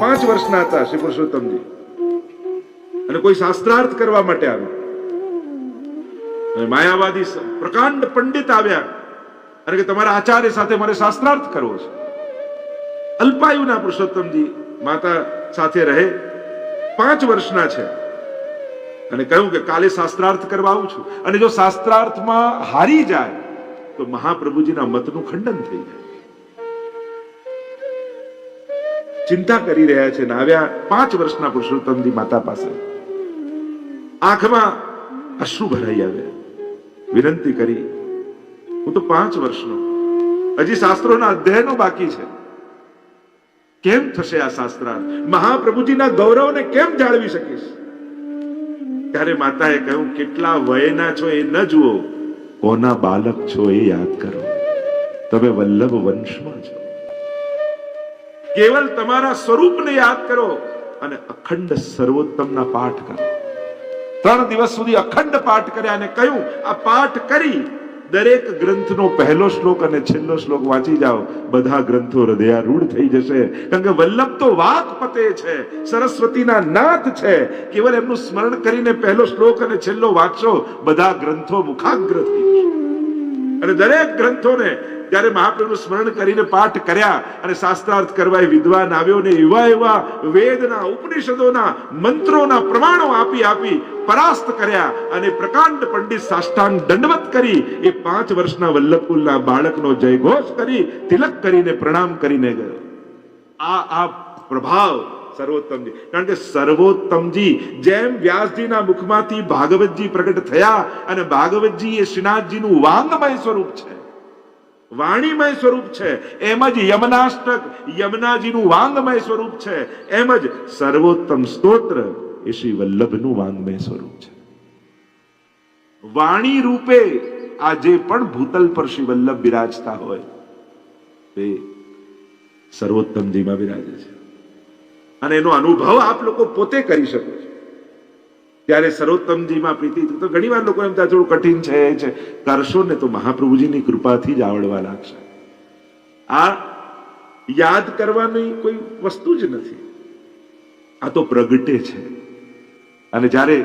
પાંચ વર્ષના હતા શ્રી પુરુષોત્તમજી. અને કોઈ શાસ્ત્રાર્થ કરવા માટે આવ્યું. માયાવાદી પ્રકાંડ પંડિત આવ્યા. અને કે તમારા આચાર્ય સાથે મારે શાસ્ત્રાર્થ કરવો છે. અલ્પાયુના પુરુષોત્તમજી માતા સાથે રહે. પાંચ વર્ષના છે. અને કહ્યું કે કાલે શાસ્ત્રાર્થ કરવા આવું છું. અને જો શાસ્ત્રાર્થમાં હારી જાય, તો મહાપ્રભુજીના મતનું ખંડન થઈ જાય. ચિંતા કરી રહ્યા છે આવ્યા પાંચ વર્ષના પુરુષોત્તમજી માતા પાસે. આંખમાં અશ્રુ ભરાઈ આવ્યા વિનંતી કરી, હું તો પાંચ વર્ષનો. હજી શાસ્ત્રોના અધ્યયનો બાકી છે. કેમ થશે આ શાસ્ત્રાર્થ? મહાપ્રભુજીના ગૌરવને કેમ જાળવી શકીશ? ત્યારે માતાએ કહ્યું, કેટલા વયના છો એ ન જુઓ. કોના બાલક છો એ યાદ કરો. તમે વલ્લભ વંશમાં છો. કેવલ તમારા સ્વરૂપને યાદ કરો અને અખંડ સર્વોત્તમના પાઠ કરો. ત્રણ દિવસ સુધી અખંડ પાઠ કર્યા અને કહ્યું, આ પાઠ કરી દરેક ગ્રંથનો પહેલો શ્લોક અને છેલ્લો શ્લોક વાંચી જાઓ. બધા ગ્રંથો હૃદયારૂઢ થઈ જશે. કારણ કે વલ્લભ તો વાકપતે છે, સરસ્વતીના નાથ છે. કેવલ એમનું સ્મરણ કરીને પહેલો શ્લોક અને છેલ્લો વાંચો બધા ગ્રંથો મુખાગ્ર થઈ અને દરેક ગ્રંથોને જ્યારે મહાપ્રભુનું સ્મરણ કરીને પાઠ કર્યા અને શાસ્ત્રાર્થ કરવા વિદ્વાન આવ્યો ને એવા એવા વેદના, ઉપનિષદોના, મંત્રોના પ્રમાણો આપી આપી પરાસ્ત કર્યા અને પ્રકાંડ પંડિત સાષ્ટાંગ દંડવત કરી એ પાંચ વર્ષના વલ્લભકુલના બાળકનો જયઘોષ કરી, તિલક કરીને પ્રણામ કરીને ગયો. આ આ પ્રભાવ સર્વોત્તમજી. કારણ કે સર્વોત્તમજી જેમ વ્યાસજીના મુખમાંથી ભાગવતજી પ્રગટ થયા અને ભાગવતજી એ શ્રીનાથજીનું વાંગમય સ્વરૂપ છે. વાણીમય સ્વરૂપ છે. એમ જ યમનાષ્ટક યમનાજીનું વાંગમય સ્વરૂપ છે. એમ જ સર્વોત્તમ સ્તોત્ર એ શ્રી વલ્લભનું વાંગમય સ્વરૂપ છે. વાણી રૂપે આજે પણ ભૂતલ પર શ્રી વલ્લભ બિરાજતા હોય, તે સર્વોત્તમજીમાં બિરાજે છે. અને એનો અનુભવ આપ લોકો પોતે કરી શકો છો. ત્યારે સર્વોત્તમજીમાં પ્રીતિ તો ઘણી વાર લોકો એમ થાય, થોડું કઠિન છે છે. કરશો ને તો મહાપ્રભુજીની કૃપાથી જ આવડવા લાગશે. આ યાદ કરવાની કોઈ વસ્તુ જ નથી. આ તો પ્રગટે છે. અને જ્યારે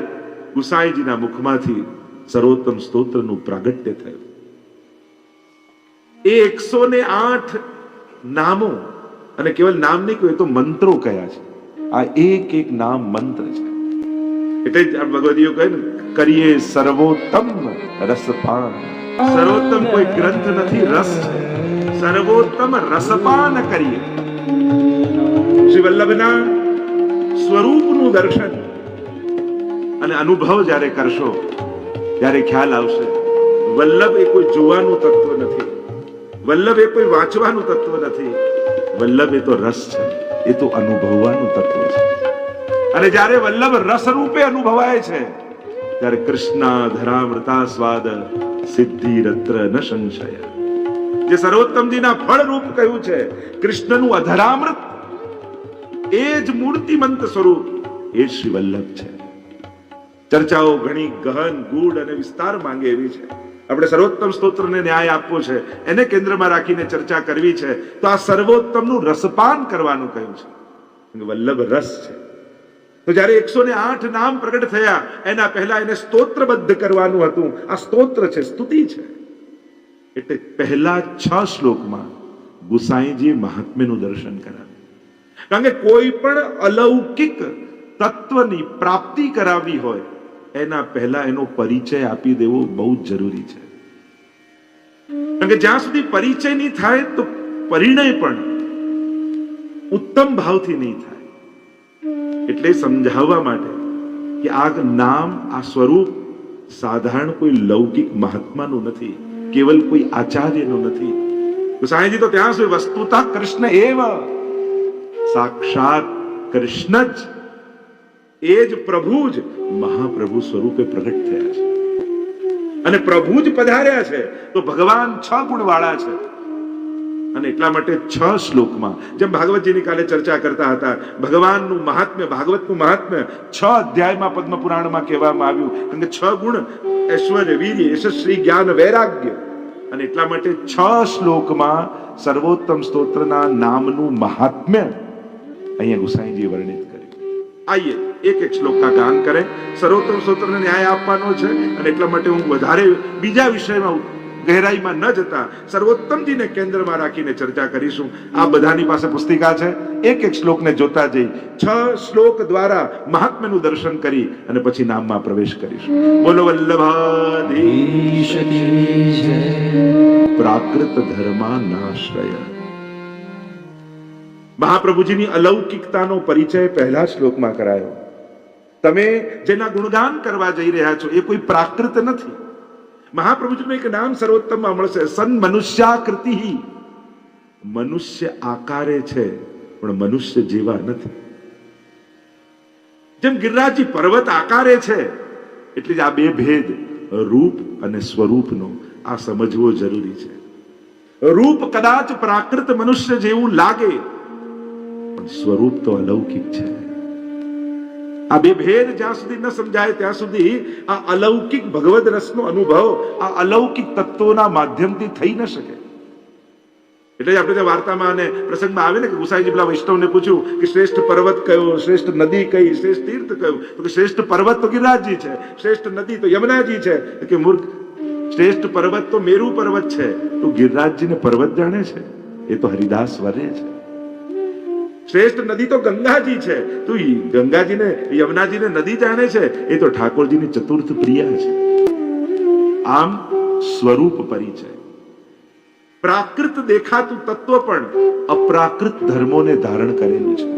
ગુસાઈજીના મુખમાંથી સર્વોત્તમ સ્તોત્રનું પ્રાગટ્ય થયું. એ એકસો ને આઠ નામો, અને કેવલ નામ નહીં કહ્યું તો મંત્રો કયા છે. આ એક એક નામ મંત્ર છે. એટલે જ ભગવદીઓ કહે ને કરીએ સર્વોત્તમ રસપાન. સર્વોત્તમ કોઈ ગ્રંથ નથી રસ સર્વોત્તમ રસપાન કરીએ. શ્રી વલ્લભના સ્વરૂપનું દર્શન અને અનુભવ જ્યારે કરશો ત્યારે ખ્યાલ આવશે. વલ્લભ એ કોઈ જોવાનું તત્વ નથી. વલ્લભ એ કોઈ વાંચવાનું તત્વ નથી. વલ્લભ એ તો રસ છે. એ તો અનુભવવાનું તત્વ છે. અને જ્યારે વલ્લભ રસ રૂપે અનુભવાય છે, ત્યારે કૃષ્ણ ધરામૃતા સ્વાદ સિદ્ધિ રત્ર ન સંશય. જે સર્વોત્તમજીના ફળ રૂપ કહ્યું છે, કૃષ્ણનું અધરામૃત એ જ મૂર્તિમંત સ્વરૂપ એ શ્રી વલ્લભ છે. ચર્ચાઓ ઘણી ગહન, ગૂઢ અને વિસ્તાર માંગે એવી છે. આપણે સર્વોત્તમ સ્તોત્રને ન્યાય આપવો છે, એને કેન્દ્રમાં રાખીને ચર્ચા કરવી છે, તો આ સર્વોત્તમનું રસપાન કરવાનું કહ્યું છે. વલ્લભ રસ છે. તો જ્યારે એકસો ને આઠ નામ પ્રગટ થયા, એના પહેલા એને સ્તોત્રબદ્ધ કરવાનું હતું. આ સ્તોત્ર છે, સ્તુતિ છે. એટલે પહેલા છ શ્લોકમાં ગુસાઈજી મહાત્મ્યનું દર્શન કરાવ્યું. કારણ કે કોઈ પણ અલૌકિક તત્વની પ્રાપ્તિ કરાવવી હોય, એના પહેલા એનો પરિચય આપી દેવો બહુ જ જરૂરી છે. કારણ કે જ્યાં સુધી પરિચય નહીં થાય, તો પરિણય પણ ઉત્તમ ભાવથી નહીં થાય. એટલે સમજાવવા માટે કે આ નામ, આ સ્વરૂપ સાધારણ કોઈ લૌકિક મહાત્માનું નથી, કેવલ કોઈ આચાર્યનું નથી. ગુસાઈજી તો ત્યાં સુધી વસ્તુતા કૃષ્ણ એવ, સાક્ષાત કૃષ્ણ જ, એ જ પ્રભુ જ મહાપ્રભુ સ્વરૂપે પ્રગટ થયા છે. અને પ્રભુ જ પધાર્યા છે, તો ભગવાન છ ગુણ વાળા છે. અને એટલા માટે છ શ્લોકમાં, જેમ ભાગવતજીની કાલે ચર્ચા કરતા હતા, ભગવાનનું મહાત્મ્ય, ભાગવતનું મહાત્મ્ય છ અધ્યાયમાં પદ્મ પુરાણમાં કહેવામાં આવ્યું. કારણ કે છ ગુણ, ઐશ્વર્ય, વીર્ય, યશસ્વી, જ્ઞાન, વૈરાગ્ય. અને એટલા માટે છ શ્લોકમાં સર્વોત્તમ સ્તોત્રના નામનું મહાત્મ્ય અહીંયા ગુસાઈજી વર્ણિત કર્યું. આઈએ એક એક શ્લોક કા ગાન કરે. સર્વોત્તમ સ્તોત્રને ન્યાય આપવાનો છે અને એટલા માટે હું વધારે બીજા વિષયમાં ગહેરાઈમાં ન જતા સર્વોત્તમજીને કેન્દ્રમાં રાખીને ચર્ચા કરીશું. આ બધાની પાસે પુસ્તિકા છે. એક એક શ્લોકને જોતા જઈ છ શ્લોક દ્વારા મહાત્મ્યનું દર્શન કરી અને પછી નામમાં પ્રવેશ કરીશું. બોલો પ્રાકૃત ધર્માનાશ્રય. મહાપ્રભુજીની અલૌકિકતાનો પરિચય પહેલા શ્લોકમાં કરાયો. તમે જેના ગુણગાન કરવા જઈ રહ્યા છો એ કોઈ પ્રાકૃત નથી. મહાપ્રભુજીનું એક નામ સર્વોત્તમમાં મળશે સન મનુષ્યાકૃતિ મનુષ્ય આકારે છે, પણ મનુષ્ય જેવા નથી. જેમ ગિરરાજી પર્વત આકારે છે, એટલે જ આ બે ભેદ, રૂપ અને સ્વરૂપનો આ સમજવો જરૂરી છે. રૂપ કદાચ પ્રાકૃત મનુષ્ય જેવું લાગે, પણ સ્વરૂપ તો અલૌકિક છે. આ બે જ્યાં સુધી ન સમજાય, ત્યાં સુધી આ અલૌકિક ભગવદ રસનો અનુભવ આ અલૌકિક તત્વોના માધ્યમથી થઈ ન શકે. એટલે આપણે ત્યાં વાર્તામાં અને પ્રસંગમાં આવે ને કે ગુસાઈજી પેલા વૈષ્ણવને પૂછ્યું કે શ્રેષ્ઠ પર્વત કયો, શ્રેષ્ઠ નદી કઈ, શ્રેષ્ઠ તીર્થ કયું? તો કે શ્રેષ્ઠ પર્વત તો ગિરિરાજજી છે, શ્રેષ્ઠ નદી તો યમુનાજી છે. કે મૂર્ખ, શ્રેષ્ઠ પર્વત તો મેરુ પર્વત છે. તો ગિરિરાજજીને પર્વત જાણે છે? એ તો હરિદાસ વરે છે. શ્રેષ્ઠ નદી તો ગંગાજી છે. તું ગંગાજીને યમુનાજીને નદી જાણે છે? એ તો ઠાકોરજીની ચતુર્થ પ્રિયા છે. આમ સ્વરૂપ પરિચય. પ્રાકૃત દેખાતું તત્વ પણ અપ્રાકૃત ધર્મોને ધારણ કરેલું છે.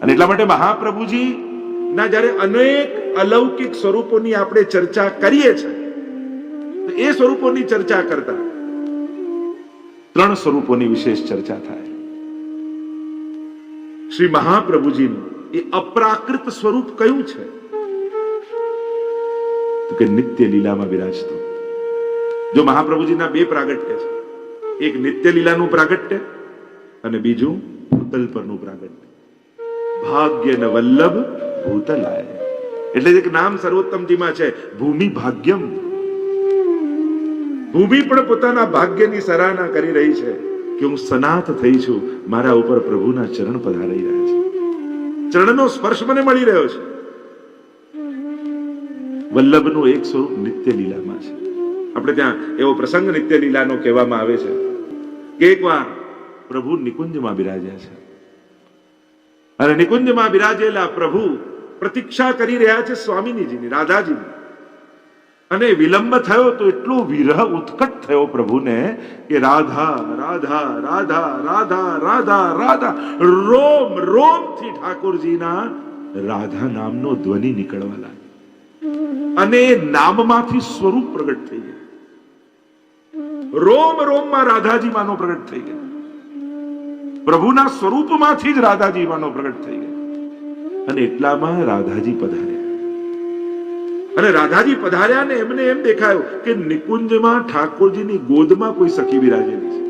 અને એટલા માટે મહાપ્રભુજી, ના, જ્યારે અનેક અલૌકિક સ્વરૂપોની આપણે ચર્ચા કરીએ છીએ તો એ સ્વરૂપોની ચર્ચા કરતા ત્રણ સ્વરૂપોની વિશેષ ચર્ચા થાય. શ્રી મહાપ્રભુજીનું, એ અપ્રાકૃત સ્વરૂપ કયું છે? તો કે નિત્ય લીલામાં બિરાજતો. જો મહાપ્રભુજીના બે પ્રાગટ્ય છે, એક નિત્ય લીલાનું પ્રાગટ્ય અને બીજું ભૂતલ પરનું પ્રાગટ્ય. ભાગ્ય ન વલ્લભ ભૂતલાય. એટલે એક નામ સર્વોત્તમજીમાં છે, ભૂમિ ભાગ્યમ. ભૂમિ પણ પોતાના ભાગ્યની સરાહના કરી રહી છે. કે હું સનાત થઈ છું, મારા ઉપર પ્રભુના ચરણ પધારી રહ્યા છે. ચરણનો સ્પર્શ મને મળી રહ્યો છે. વલ્લભનું એક સ્વરૂપ નિત્ય લીલામાં છે. આપણે ત્યાં એવો પ્રસંગ નિત્ય લીલાનો કહેવામાં આવે છે કે એકવાર પ્રભુ નિકુંજમાં બિરાજ્યા છે. અને નિકુંજમાં બિરાજેલા પ્રભુ પ્રતીક્ષા કરી રહ્યા છે સ્વામીનીજીની રાધાજીની. અને વિલંબ થયો તો એટલો વિરહ ઉત્કટ થયો પ્રભુને કે રાધા રાધા રાધા રાધા રાધા રાધા, રોમ, રોમથી ઠાકોરજીના રાધા નામનો ધ્વનિ નીકળવા લાગ્યો. અને નામમાંથી સ્વરૂપ પ્રગટ થઈ ગયા. રોમ, રોમમાં રાધાજી માનો પ્રગટ થઈ ગયા. પ્રભુના સ્વરૂપમાંથી જ રાધાજી માનો પ્રગટ થઈ ગયા. અને એટલામાં રાધાજી પધાર્યા. અને રાધાજી પધાર્યા ને એમને એમ દેખાયું કે નિકુંજમાં ઠાકોરજીની ગોદમાં કોઈ સખી બિરાજેલી છે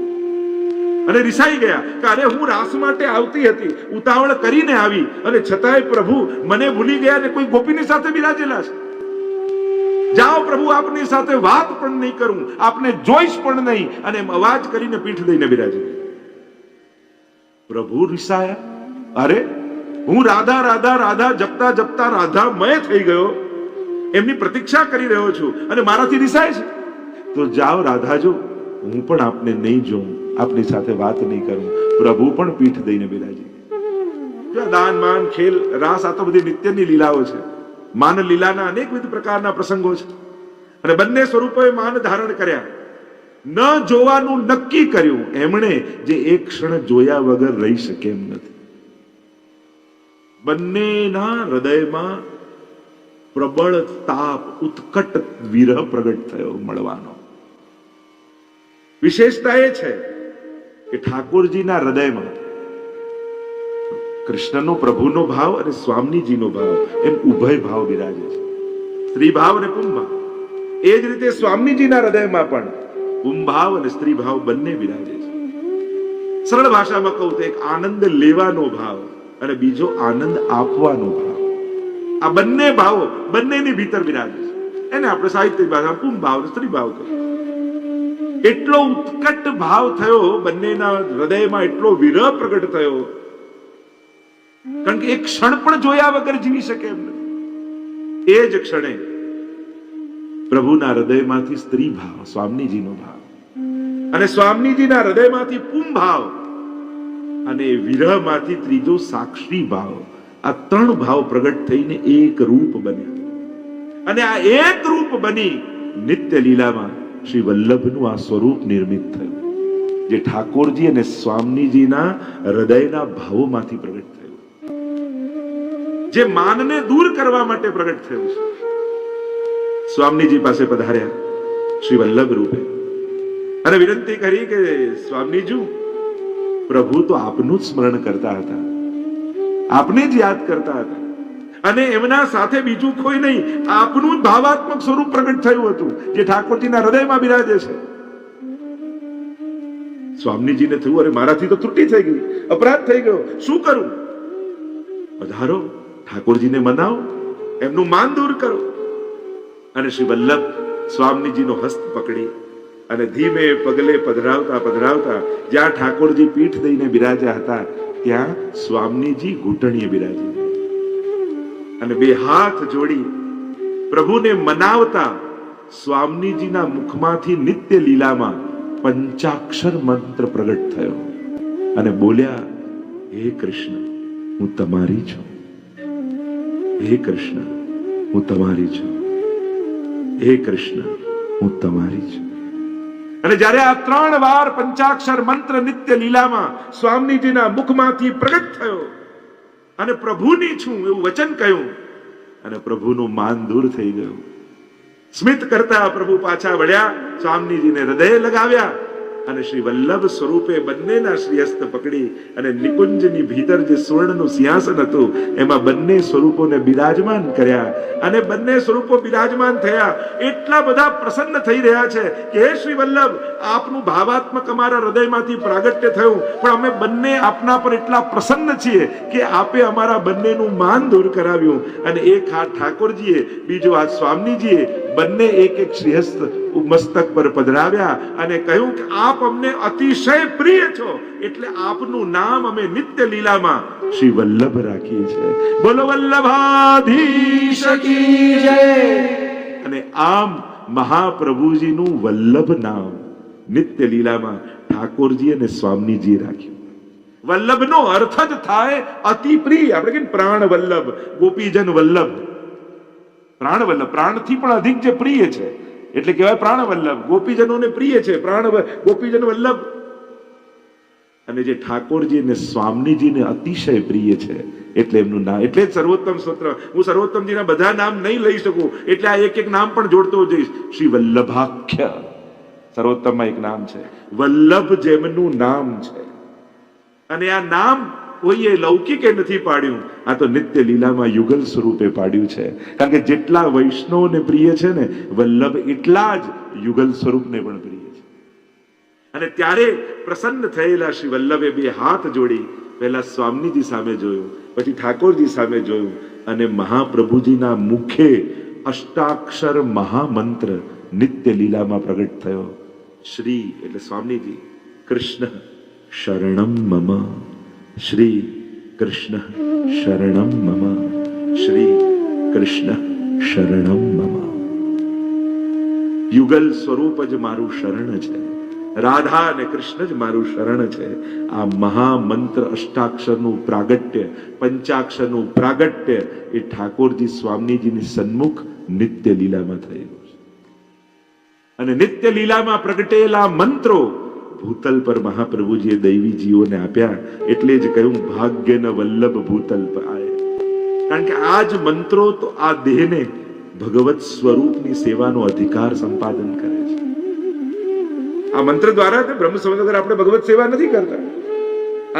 અને રિસાઈ ગયા કે અરે હું રાસ માટે આવતી હતી, ઉતાવળ કરીને આવી અને છતાંય પ્રભુ મને ભૂલી ગયા ને કોઈ ગોપીની સાથે બિરાજેલા છે. જાઓ પ્રભુ, આપની સાથે વાત પણ નહીં કરું, આપને જોઈશ પણ નહીં, અને એમ અવાજ કરીને પીઠ દઈને બિરાજી. પ્રભુ રિસાયા, અરે હું રાધા રાધા રાધા, જપતા જપતા રાધા મય થઈ ગયો. એમની પ્રતીક્ષા કરી રહ્યો છું અને મારાથી રિસાય છે. તો જાઓ રાધાજો, હું પણ આપને નહીં જોઉં, આપની સાથે વાત નહીં કરું. પ્રભુ પણ પીઠ દઈને બિરાજી. દાન, માન, ખેલ, રાસ, આ તો બધી નિત્યની લીલાઓ છે. માન લીલાના અનેકવિધ પ્રકારના પ્રસંગો છે. અને બંને સ્વરૂપોએ માન ધારણ કર્યા. ન જોવાનું નક્કી કર્યું. એમણે જે એક ક્ષણ જોયા વગર રહી શકે એમ નથી. બંનેના હૃદયમાં પ્રબળ તાપ, ઉત્કટ વિરહ પ્રગટ થયો મળવાનો. વિશેષતા એ છે કે ઠાકોરજીના હૃદયમાં કૃષ્ણનો પ્રભુનો ભાવ અને સ્વામીજીનો ભાવ એમ ઉભય ભાવ બિરાજે છે. સ્ત્રી ભાવ અને કુંભાવ. એ જ રીતે સ્વામીજીના હૃદયમાં પણ કુંભાવ ભાવ અને સ્ત્રી ભાવ બંને બિરાજે છે. સરળ ભાષામાં કહું તો એક આનંદ લેવાનો ભાવ અને બીજો આનંદ આપવાનો ભાવ. આ બંને ભાવો, બંનેની ભીતર બિરાજે છે. એને આપણે સાહિત્ય ભાષા પુંભ ભાવ સ્ત્રી ભાવ કહીએ. એટલો ઉત્કટ ભાવ થયો, બંનેના હૃદયમાં એટલો વિરહ પ્રગટ થયો, કારણ કે એક ક્ષણ પણ જોયા વગર જીવી શકે એમ એ જ ક્ષણે પ્રભુના હૃદયમાંથી સ્ત્રી ભાવ, સ્વામીજીનો ભાવ, અને સ્વામીજીના હૃદયમાંથી પુમ ભાવ, અને વિરહમાંથી ત્રીજો સાક્ષી ભાવ. આ ત્રણ ભાવ પ્રગટ થઈને એક રૂપ બન્યા. અને આ એક રૂપ બની નિત્ય લીલામાં શ્રી વલ્લભનું આ સ્વરૂપ નિર્મિત થયું. જે ઠાકોરજી અને સ્વામીજીના હૃદયના ભાવોમાંથી પ્રગટ થયું. જે માનને દૂર કરવા માટે પ્રગટ થયું છે. સ્વામીજી પાસે પધાર્યા શ્રી વલ્લભ રૂપે. અને વિનંતી કરી કે સ્વામીજી, પ્રભુ તો આપનું જ સ્મરણ કરતા હતા. આપને જ યાદ કરતા હતા. અને એમના સાથે બીજું કોઈ નહીં, આપનું ભાવાત્મક સ્વરૂપ પ્રગટ થયું હતું, જે ઠાકોરજીના હૃદયમાં બિરાજે છે. સ્વામીજીને થયું, અરે મારાથી તો ત્રુટિ થઈ ગઈ, અપરાધ થઈ ગયો. શું કરું? પધારો, ઠાકોરજીને મનાવો, એમનું માન દૂર કરો. અને શ્રી વલ્લભ સ્વામીજીનો હસ્ત પકડી અને ધીમે પગલે પધરાવતા પધરાવતા જ્યાં ઠાકોરજી પીઠ દઈને બિરાજ્યા હતા ત્યાં સ્વામીજી ઘૂંટણીએ બિરાજી. અને બે હાથ જોડી પ્રભુને મનાવતા સ્વામીજીના મુખમાંથી નિત્ય લીલામાં પંચાક્ષર મંત્ર પ્રગટ થયો. અને બોલ્યા, હે કૃષ્ણ, હું તમારી છું. હે કૃષ્ણ, હું તમારી છું. હે કૃષ્ણ, હું તમારી છું. અને જ્યારે આ ત્રણ વાર પંચાક્ષર મંત્ર નિત્ય લીલામાં સ્વામીજીના મુખમાંથી પ્રગટ થયો, અને પ્રભુની છું એવું વચન કહ્યું, અને પ્રભુનું માન દૂર થઈ ગયું. સ્મિત કરતા પ્રભુ પાછા વળ્યા, સ્વામીજીને હૃદય લગાવ્યા અને શ્રી વલ્લભ સ્વરૂપે બંનેના શ્રી હસ્ત પકડી અને નિકુંજની ભીતર જે સુવર્ણનું સિંહાસન હતું, એમાં બંને સ્વરૂપોને બિરાજમાન કર્યા. અને બંને સ્વરૂપો બિરાજમાન થયા. એટલા બધા પ્રસન્ન થઈ રહ્યા છે કે, હે શ્રી વલ્લભ, આપનું ભાવાત્મક અમારા હૃદયમાંથી પ્રાગટ્ય થયું. પણ અમે બંને આપના પર એટલા પ્રસન્ન છીએ કે, આપે અમારા બંનેનું માન દૂર કરાવ્યું. અને એક હાથ ઠાકોરજીએ, બીજો હાથ સ્વામીજીએ બંને એક એક શ્રીહસ્ત મસ્તક પર પધરાવ્યા અને કહ્યું કે આપ અમને અતિશય પ્રિય છો. એટલે આપનું નામ અમે નિત્ય લીલામાં શ્રી વલ્લભ રાખીએ છીએ. બોલો વલ્લભાધીશ કી જય. અને આમ મહાપ્રભુજીનું વલ્લભ નામ નિત્ય લીલામાં ઠાકોરજી અને સ્વામીજી રાખ્યું. વલ્લભનો અર્થ જ થાય અતિ પ્રિય. આપણે કે પ્રાણ વલ્લભ, ગોપીજન વલ્લભ. પ્રાણ વલ્લભ પ્રાણથી પણ અધિક જે પ્રિય છે. એટલે કહેવાય પ્રાણવલ્લભ. ગોપીજનોને પ્રિય છે પ્રાણ ગોપીજન વલ્લભ. અને જે ઠાકોરજી ને સ્વામીજીને અતિશય પ્રિય છે, એટલે એમનું નામ, એટલે જ સર્વોત્તમ સ્તોત્ર હું સર્વોત્તમજીના બધા નામ નહીં લઈ શકું, એટલે આ એક એક નામ પણ જોડતો જઈશ. શ્રી વલ્લભાખ્ય. સર્વોત્તમમાં એક નામ છે. વલ્લભ જેમનું નામ છે. અને આ નામ કોઈએ લૌકિકે નથી પાડ્યું. આ તો નિત્ય લીલામાં યુગલ સ્વરૂપે પાડ્યું છે. કારણ કે જેટલા વૈષ્ણવને પ્રિય છે ને, વલ્લભ એટલા જ યુગલ સ્વરૂપને પણ પ્રિય છે. અને ત્યારે પ્રસન્ન થયેલા શ્રી વલ્લભે બે હાથ જોડી પહેલા સ્વામીજી સામે જોયું, પછી ઠાકોરજી સામે જોયું અને મહાપ્રભુજીના મુખે અષ્ટાક્ષર મહામંત્ર નિત્ય લીલામાં પ્રગટ થયો. શ્રી, એટલે સ્વામીજી, કૃષ્ણ શરણમ મમ. શ્રી કૃષ્ણ શરણમ મમ શ્રી કૃષ્ણ શરણમ મમ યુગલ સ્વરૂપ જ મારું શરણ છે રાધા અને કૃષ્ણ જ મારું શરણ છે આ મહામંત્ર અષ્ટાક્ષરનું પ્રાગટ્ય પંચાક્ષરનું પ્રાગટ્ય એ ઠાકોરજી સ્વામીજીની સન્મુખ નિત્ય લીલામાં થયેલું છે અને નિત્ય લીલામાં પ્રગટેલા મંત્રો ભૂતલ પર મહાપ્રભુજીએ દૈવી જીવોને આપ્યા એટલે જ કહ્યું, ભાગ્યન વલ્લભ ભૂતલ પર આય. કારણ કે આ જ મંત્રો તો આ દેહને ભગવત સ્વરૂપની સેવાનો અધિકાર સંપાદન કરે છે. આ મંત્ર દ્વારા બ્રહ્મ સંબંધ આપણે ભગવત સેવા નથી કરતા.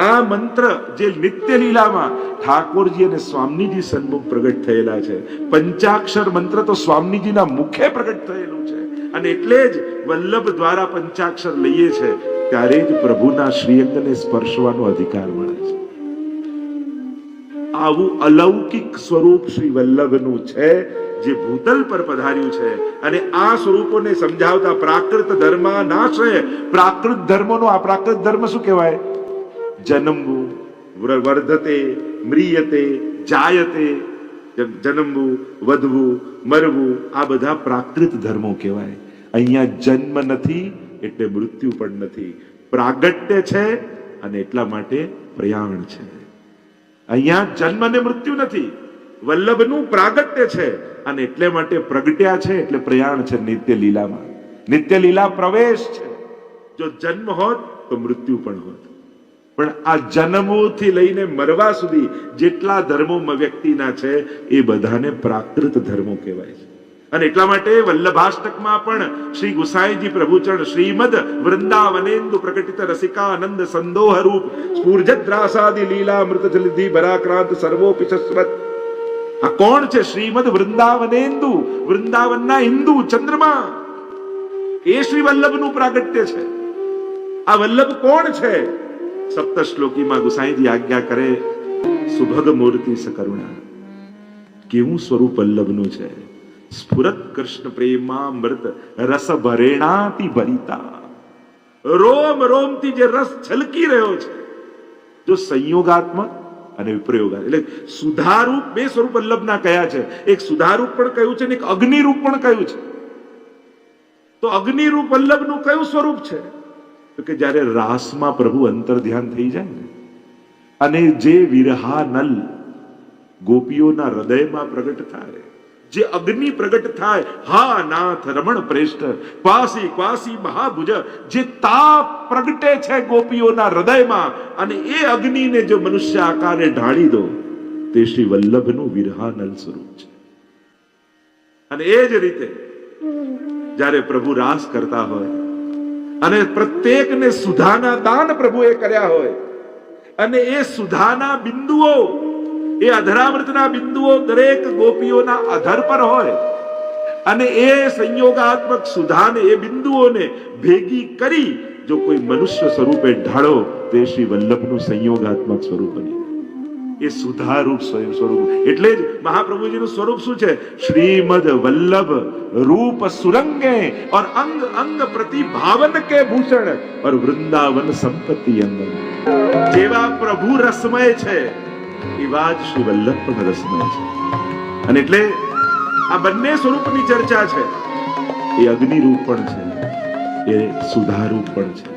આ મંત્ર જે નિત્ય લીલામાં ઠાકોરજી અને સ્વામીજી સન્મુખ પ્રગટ થયેલા છે. પંચાક્ષર મંત્ર તો સ્વામીજીના મુખે પ્રગટ થયેલું છે. અને એટલે જ વલ્લભ દ્વારા પંચાક્ષર લઈએ છે. ત્યારે જ પ્રભુના શ્રીઅંગને સ્પર્શવાનો અધિકાર મળે છે. આવું અલૌકિક સ્વરૂપ શ્રી વલ્લભનું છે, જે ભૂતલ પર પધાર્યું છે અને આ સ્વરૂપોને સમજાવતા પ્રાકૃત ધર્મ નાશ પ્રાકૃત ધર્મનો, આ પ્રાકૃત ધર્મ શું કહેવાય? જન્મવું વર્ધતે મ્રિયતે, જાયતે, જન- જન્મવું વધવું, મરવું, આ બધા પ્રાકૃત ધર્મો કહેવાય. અહીંયા જન્મ નથી એટલે મૃત્યુ પણ નથી. પ્રાગટ્ય છે અને એટલા માટે પ્રયાણ છે. અહીંયા જન્મ અને મૃત્યુ નથી. વલ્લભનું પ્રાગટ્ય છે અને એટલે માટે પ્રગટ્યા છે એટલે પ્રયાણ છે નિત્ય લીલામાં. નિત્ય લીલા પ્રવેશ છે. જો જન્મ હોત તો મૃત્યુ પણ હોત. પણ આ જન્મોથી લઈને મરવા સુધી જેટલા ધર્મો વ્યક્તિના છે એ બધાને પ્રાકૃત ધર્મો કહેવાય છે. અને એટલા માટે વલ્લભાષ્ટકમાં પણ શ્રી ગુસાઈજી પ્રભુચરણ શ્રીમદ વૃંદાવનેન્દુ પ્રકટિત રસિકા આનંદ સંદોહ રૂપ સ્ફૂર્જદ્રાસાદિ લીલા અમૃત જલધિ ભરાક્રાંત સર્વોપિ શશ્વત આ કોણ છે શ્રીમદ વૃંદાવનેન્દુ? વૃંદાવનના હિન્દુ ચંદ્રમા? એ શ્રી વલ્લભનું પ્રાગટ્ય છે. આ વલ્લભ કોણ છે? સપ્ત શ્લોકીમાં ગુસાઈજી આજ્ઞા કરે સુભગ મૂર્તિ સકરુણા કેવું સ્વરૂપ વલ્લભનું છે? સ્ફુરત કૃષ્ણ પ્રેમામૃત રસ ભરેણાથી ભરિતા રોમ, રોમથી જે રસ છલકી રહ્યો છે, જો સંયોગાત્મક અને વિપ્રયોગ એટલે સુધારૂપ બે સ્વરૂપ વલ્લભના કયા છે? એક સુધારૂપ પણ કહ્યું છે ને એક અગ્નિરૂપ પણ કયું છે? તો અગ્નિરૂપ વલ્લભનું કયું સ્વરૂપ છે? તો કે જ્યારે રાસમાં પ્રભુ અંતર ધ્યાન થઈ જાય ને, અને જે વિરહા નલ ગોપીઓના હૃદયમાં પ્રગટ થાય જે અગ્નિ પ્રગટ થાય, હા, નાથ રમણ પ્રેષ્ઠ ક્વાસી ક્વાસી મહાભુજ, જે તાપ પ્રગટે છે ગોપીઓના હૃદયમાં અને એ અગ્નિને જો મનુષ્ય આકારે ઢાળી દો, તે શ્રી વલ્લભનું વિરહાનલ સ્વરૂપ છે. અને એ જ રીતે, જ્યારે પ્રભુ રાસ કરતા હોય અને પ્રત્યેકને સુધાના દાન પ્રભુએ કર્યા હોય, અને એ સુધાના બિંદુઓ એ અધરામૃતના બિંદુઓ દરેક ગોપીઓના અધર પર હોય. અને એ સંયોગાત્મક સુધાને, એ બિંદુઓને ભેગી કરી જો કોઈ મનુષ્ય સ્વરૂપે ઢાળો, તો એ શ્રી વલ્લભનું સંયોગાત્મક સ્વરૂપ બની. એ સુધારૂપ સ્વરૂપ. એટલે જ મહાપ્રભુજીનું સ્વરૂપ શું છે? શ્રીમદ વલ્લભ રૂપ સુરંગે ઓર અંગ અંગ પ્રતિભાવન કે ભૂષણ ઓર વૃંદાવન સંપત્તિ અંગ જેવા પ્રભુ રસમય છે. એવા વાત શ્રી વલ્લભ પણ રસમય છે અને એટલે આ બંને સ્વરૂપની ચર્ચા છે. એ અગ્નિરૂપ પણ છે. એ સુધારૂપ પણ છે.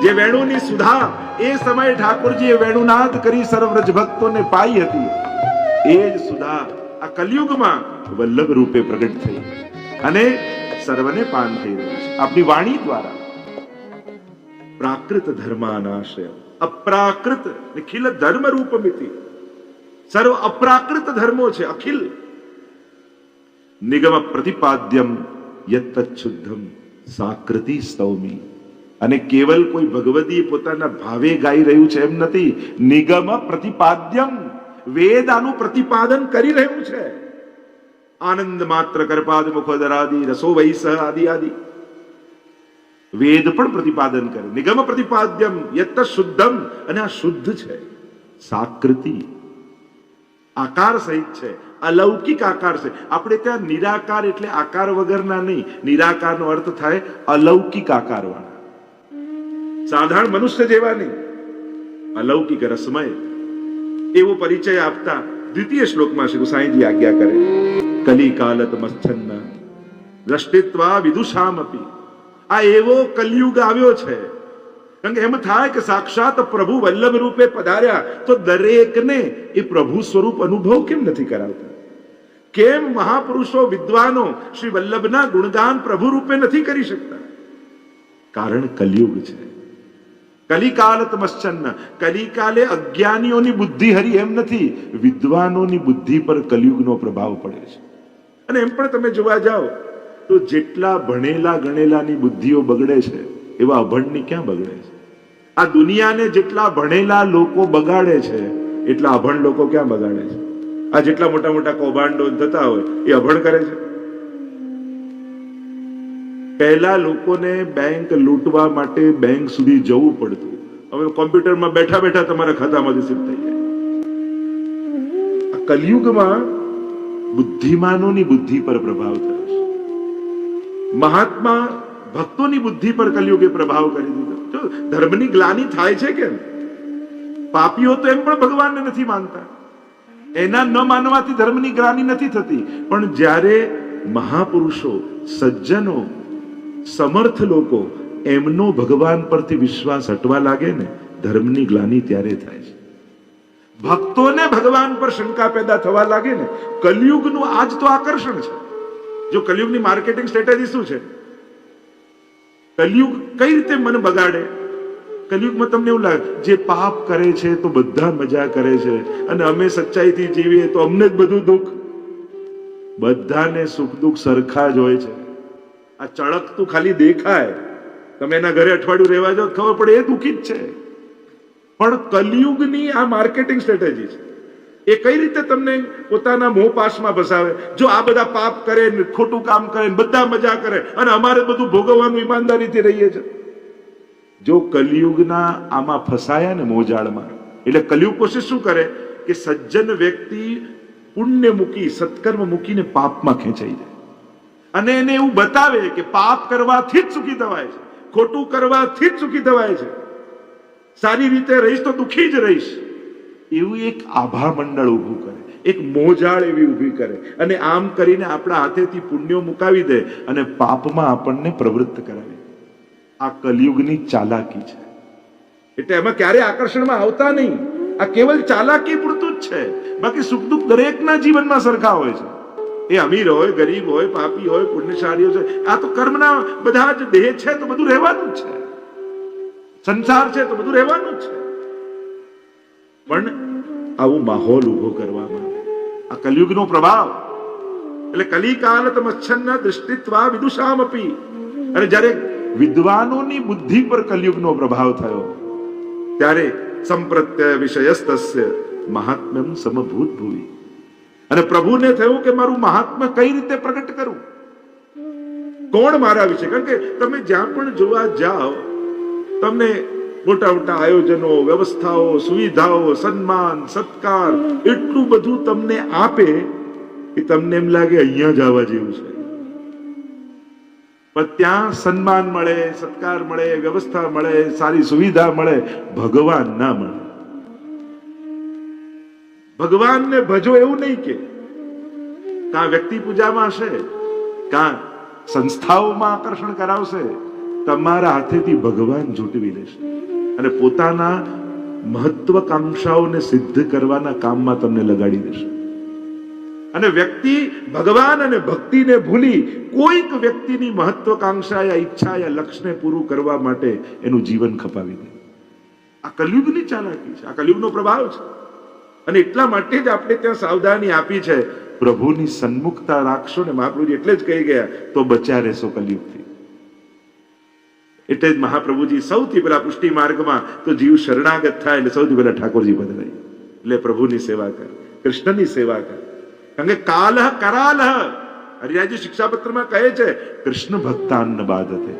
જે વેણુની સુધા એ સમયે ઠાકોરજીએ વેણુનાદ કરી સર્વરજ ભક્તોને પાઈ હતી. એ જ સુધા આ કલયુગમાં વલ્લભ રૂપે પ્રગટ થઈ. અને સર્વને પાન થઈ રહ્યું છે. આપણી વાણી દ્વારા પ્રાકૃત ધર્માનાશય. અપ્રાકૃત, નિખિલ ધર્મ રૂપમિતિ સર્વ અપ્રાકૃત ધર્મો છે, અખિલ. નિગમ પ્રતિપાદ્યમ શુદ્ધમ સાકૃતિ સૌમી અને કેવલ કોઈ ભગવદી પોતાના ભાવે ગાઈ રહ્યું છે એમ નથી, નિગમ પ્રતિપાદ્યમ વેદ આનું પ્રતિપાદન કરી રહ્યું છે. આનંદ માત્ર કરપાદ મુખોદરાદિ, રસો વૈસ આદિ આદિ. વેદ પણ પ્રતિપાદન કરે. નિગમ પ્રતિપાદ્યમ, યત્ત શુદ્ધમ. અને આ શુદ્ધ છે. સાકૃતિ. આકાર સહિત છે. અલૌકિક આકાર છે. આપણે ત્યાં નિરાકાર એટલે આકાર વગરના નહીં. નિરાકારનો અર્થ થાય અલૌકિક આકાર વાળા સાધારણ મનુષ્ય જેવા નહીં. અલૌકિક રસમય. એવો પરિચય આપતા દ્વિતીય શ્લોકમાં શ્રી ગુસાઈજી આજ્ઞા કરે. કલી કાલત મચ્છન્ન દ્રષ્ટિત્વા વિદુષામપી. આ એવો કલયુગ આવ્યો છે. કારણ કે એમ થાય કે સાક્ષાત પ્રભુ વલ્લભ રૂપે પધાર્યા, તો દરેકને એ પ્રભુ સ્વરૂપ અનુભવ કેમ નથી કરાવતા? કેમ મહાપુરુષો વિદ્વાનો શ્રી વલ્લભના ગુણગાન પ્રભુ રૂપે નથી કરી શકતા? કારણ કલયુગ છે. કલિકાલ તમશ્ચન્ન, કલિકાલે અજ્ઞાનીઓની બુદ્ધિ હરી એમ નથી, વિદ્વાનોની બુદ્ધિ પર કલયુગનો પ્રભાવ પડે છે. અને એમ પણ તમે જોવા જાઓ તો જેટલા ભણેલા ગણેલાની બુદ્ધિઓ બગડે છે, એવા અભણની ક્યાં બગડે છે? આ દુનિયાને જેટલા ભણેલા લોકો બગાડે છે, એટલા અભણ લોકો ક્યાં બગાડે છે? આ જેટલા મોટા મોટા કૌભાંડો થતા હોય, એ અભણ કરે છે? પહેલા લોકોને બેંક લૂંટવા માટે બેંક સુધી જવું પડતું. હવે કોમ્પ્યુટરમાં બેઠા બેઠા તમારા ખાતામાંથી સિદ્ધ થઈ જાય. આ કલયુગમાં બુદ્ધિમાનોની બુદ્ધિ પર પ્રભાવ થયો. મહાત્મા ભક્તોની બુદ્ધિ પર કલયુગે પ્રભાવ કરી દીધો. ધર્મની ગ્લાની થાય છે કેમ? પાપીઓ તો એમ પણ ભગવાનને નથી માનતા. એના ન માનવાથી ધર્મની ગ્લાની નથી થતી. પણ જ્યારે મહાપુરુષો, સજ્જનો, સમર્થ લોકો એમનો ભગવાન પરથી વિશ્વાસ હટવા લાગે ને, ધર્મની ગ્લાની ત્યારે થાય છે. ભક્તોને ભગવાન પર શંકા પેદા થવા લાગે ને, કલયુગનું આજ તો આકર્ષણ છે. જો કલયુગની માર્કેટિંગ સ્ટ્રેટેજી શું છે? કલયુગ કઈ રીતે મન બગાડે? કલયુગમાં તમને એવું લાગે, જે પાપ કરે છે તો બધા મજા કરે છે અને અમે સચ્ચાઈથી જીવીએ તો અમને જ બધું દુઃખ. બધાને સુખ દુઃખ સરખા જ હોય છે. આ ચળકતું ખાલી દેખાય. તમે એના ઘરે અઠવાડિયું રહેવા જાઓ ખબર પડે એ દુઃખી જ છે. પણ કલયુગની આ માર્કેટિંગ સ્ટ્રેટેજી છે. એ કઈ રીતે તમને પોતાના મોહ પાસમાં ફસાવે જો આ બધા પાપ કરે ને ખોટું કામ કરે ને બધા મજા કરે, અને અમારે બધું ભોગવવાનું ઈમાનદારીથી રહીએ છે જો કલયુગના આમાં ફસાયા ને મોજાળમાં, એટલે કલયુગ કોશિશ શું કરે? કે સજ્જન વ્યક્તિ પુણ્ય મૂકી, સત્કર્મ મૂકીને પાપમાં ખેંચાઈ જાય. અને એને એવું બતાવે કે પાપ કરવાથી જ સુખી થવાય છે, ખોટું કરવાથી જ સુખી થવાય છે. સારી રીતે રહીશ તો દુખી જ રહીશ. એવું એક આભા મંડળ ઊભું કરે. એક મોજાળ એવી ઊભી કરે. અને આમ કરીને આપણા હાથેથી પુણ્યો મુકાવી દે અને પાપમાં આપણને પ્રવૃત્ત કરાવે. આ કલયુગની ચાલાકી છે. એટલે એમાં ક્યારે આકર્ષણમાં આવતા નહીં. આ કેવલ ચાલાકી પૂરતું જ છે. બાકી સુખ દુઃખ દરેકના જીવનમાં સરખા હોય છે. એ અમીર હોય, ગરીબ હોય, પાપી હોય, પુણ્યશાળી હોય આ તો કર્મના બધા જ દેહ છે તો બધું રહેવાનું જ છે. સંસાર છે તો બધું રહેવાનું જ છે. પણ આવું માહોલ ઊભો કરવામાં, આ કલયુગનો પ્રભાવ, એટલે કલિકાલ તમચ્છન્ન દૃષ્ટિત્વા વિદુષામ અપી અને જ્યારે વિદ્વાનોની બુદ્ધિ પર કલયુગનો પ્રભાવ થયો, ત્યારે સંપ્રત્ય વિષયસ્તસ્ય મહાત્મ્યમ સમભૂત ભૂવી. અને પ્રભુને થયું કે મારું મહાત્મ્ય કઈ રીતે પ્રગટ કરું? કોણ મારા વિશે? કારણ કે તમે જ્યાં પણ જોવા જાઓ, તમને મોટા મોટા આયોજનો, વ્યવસ્થાઓ, સુવિધાઓ, સન્માન, સત્કાર, એટલું બધું તમને આપે કે તમને એમ લાગે અહીંયા જ આવવા જેવું છે. પણ ત્યાં સન્માન મળે, સત્કાર મળે, વ્યવસ્થા મળે, સારી સુવિધા મળે, ભગવાન ના મળે. ભગવાનને ભજો એવું નહીં કે, કાં વ્યક્તિ પૂજામાં હશે, કાં સંસ્થાઓમાં આકર્ષણ કરાવશે, તમારા હાથેથી ભગવાન જૂટવી લેશે. અને પોતાના મહત્વકાંક્ષાઓને સિદ્ધ કરવાના કામમાં તમને લગાડી દેશે. અને વ્યક્તિ ભગવાન અને ભક્તિને ભૂલી કોઈક વ્યક્તિની મહત્વકાંક્ષા યા ઈચ્છા યા લક્ષ્યને પૂરું કરવા માટે એનું જીવન ખપાવી દે. આ કલયુગની ચાલાકી છે. આ કલયુગનો પ્રભાવ છે. અને એટલા માટે જ આપણે ત્યાં સાવધાની આપી છે. પ્રભુની સન્મુખતા રાખશો ને મહાપ્રભુજી એટલે જ કહી ગયા, તો બચ્યા રહેશો કલયુગથી. એટલે જ મહાપ્રભુજી સૌથી પહેલા પુષ્ટિ માર્ગમાં તો જીવ શરણાગત થાય એટલે સૌથી પહેલા ઠાકોરજી બદલાય એટલે પ્રભુની સેવા કર, કૃષ્ણની સેવા કર. કારણ કે કાલહ કરાલહ. હરિરાજી શિક્ષાપત્રમાં કહે છે, કૃષ્ણ ભક્તાન બાધતે.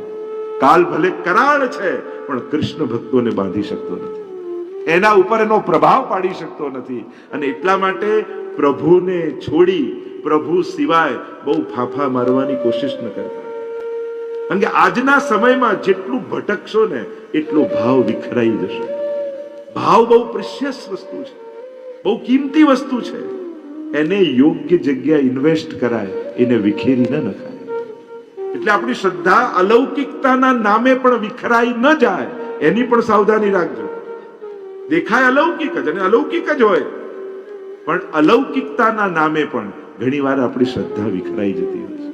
કાલ ભલે કરાળ છે, પણ કૃષ્ણ ભક્તોને બાંધી શકતો નથી. એના ઉપર એનો પ્રભાવ પાડી શકતો નથી. અને એટલા માટે પ્રભુને છોડી, પ્રભુ સિવાય બહુ ફાફા મારવાની કોશિશ ન કરતા. કારણ કે આજના સમયમાં જેટલું ભટકશો ને એટલો ભાવ વિખરાઈ જશે. ભાવ બહુ પ્રિશિયસ વસ્તુ છે. બહુ કિંમતી વસ્તુ છે. એને યોગ્ય જગ્યા ઇન્વેસ્ટ કરાય, એને વિખેરી ન નખાય. એટલે આપણી શ્રદ્ધા અલૌકિકતાના નામે પણ વિખરાઈ ન જાય, એની પણ સાવધાની રાખજો. દેખાય અલૌકિક જ અને અલૌકિક જ હોય. પણ અલૌકિકતાના નામે પણ ઘણીવાર આપણી શ્રદ્ધા વિખરાઈ જતી હોય છે.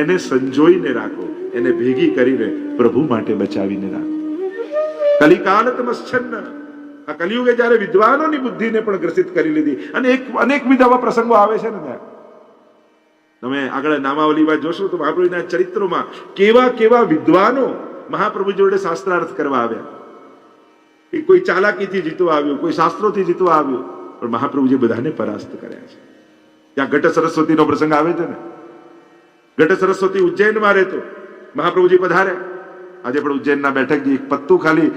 એને સંજોઈને રાખો. એને ભેગી કરીને પ્રભુ માટે બચાવીને રાખો. કલિકાલ તમશ્ચન્ન આ કલિયુગે જ્યારે વિદ્વાનોની બુદ્ધિને પણ ગ્રસિત કરી લીધી, અને એક અનેક વિધ પ્રસંગો આવે છે ને ત્યાં. તમે આગળ નામાવલીમાં જોશો તો મહાપ્રભુના ચરિત્રોમાં કેવા કેવા વિદ્વાનો મહાપ્રભુ જોડે શાસ્ત્રાર્થ કરવા આવ્યા. એ કોઈ ચાલાકીથી જીતવા આવ્યું, કોઈ શાસ્ત્રોથી જીતવા આવ્યું, પણ મહાપ્રભુજી બધાને પરાસ્ત કર્યા છે. ત્યાં ઘટ સરસ્વતીનો પ્રસંગ આવે છે ને? ઘટ સરસ્વતી ઉજ્જૈનમાં રહેતો. મહાપ્રભુજી પધાર્યા આજે પણ ઉજ્જૈનના બેઠકજી એક પત્તું ખાલી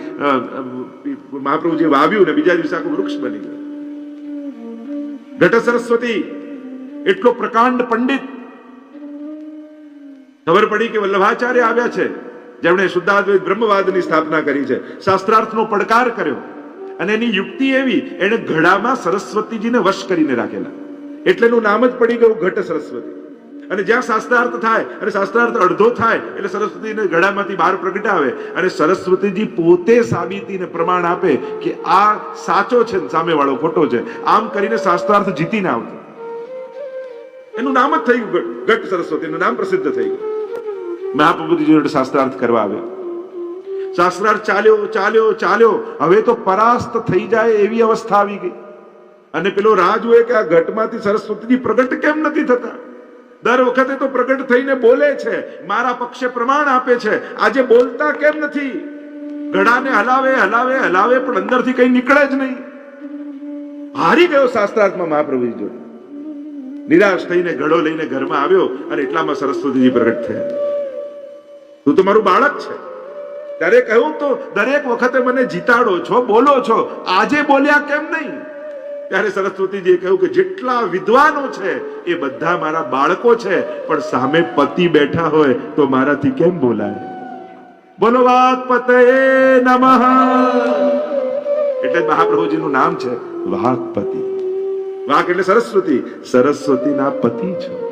મહાપ્રભુજી વાવ્યું ને બીજા દિવસે આખું વૃક્ષ બની ગયું. ઘટ સરસ્વતી, એટલો પ્રકાંડ પંડિત. ખબર પડી કે વલ્લભાચાર્ય આવ્યા છે, જેમણે શુદ્ધાદ્વૈત બ્રહ્મવાદની સ્થાપના કરી છે. શાસ્ત્રાર્થનો પડકાર કર્યો. અને એની યુક્તિ એવી, એણે ઘડામાં સરસ્વતીજીને વશ કરીને રાખેલા. એટલે એનું નામ જ પડી ગયું ઘટ સરસ્વતી. અને જ્યાં શાસ્ત્રાર્થ થાય અને શાસ્ત્રાર્થ અડધો થાય, એટલે સરસ્વતીને ગળામાંથી બહાર પ્રગટાવે અને સરસ્વતીજી પોતે સાબિતીને પ્રમાણ આપે કે આ સાચો છે ને સામેવાળો ખોટો છે. આમ કરીને શાસ્ત્રાર્થ જીતીને આવતો. એનું નામ જ થઈ ગયું ઘટ- સરસ્વતીનું નામ પ્રસિદ્ધ થઈ ગયું. મહાપ્રભુજી જોડે શાસ્ત્રાર્થ કરવા આવ્યા. શાસ્ત્રાર્થ ચાલ્યો ચાલ્યો ચાલ્યો. હવે તો પરાસ્ત થઈ જાય એવી અવસ્થા આવી ગઈ. અને પેલો રાહ જોયે કે આ ઘટમાંથી સરસ્વતીજી પ્રગટ કેમ નથી થતા? દર વખતે તો પ્રગટ થઈને બોલે છે, મારા પક્ષે પ્રમાણ આપે છે. આજે બોલતા કેમ નથી? ઘડાને હલાવે હલાવે હલાવે, પણ અંદરથી કઈ નીકળે જ નહીં. હારી ગયો શાસ્ત્રાર્થમાં મહાપ્રભુજી જો નિરાશ થઈને ઘડો લઈને ઘરમાં આવ્યો અને એટલામાં સરસ્વતીજી પ્રગટ થયા. તું તો મારું બાળક છે. ત્યારે કહ્યું તો દરેક વખતે મને જીતાડો છો, બોલો છો. આજે બોલ્યા કેમ નહીં? ત્યારે સરસ્વતીજીએ કહ્યું કે જેટલા વિદ્વાનો છે, એ બધા મારા બાળકો છે, પણ સામે પતિ બેઠા હોય તો મારાથી કેમ બોલાય? બોલો વાઘપતે નમઃ. એટલે મહાપ્રભુજીનું નામ છે વાઘપતિ વાઘ એટલે સરસ્વતી. સરસ્વતીના પતિ છો.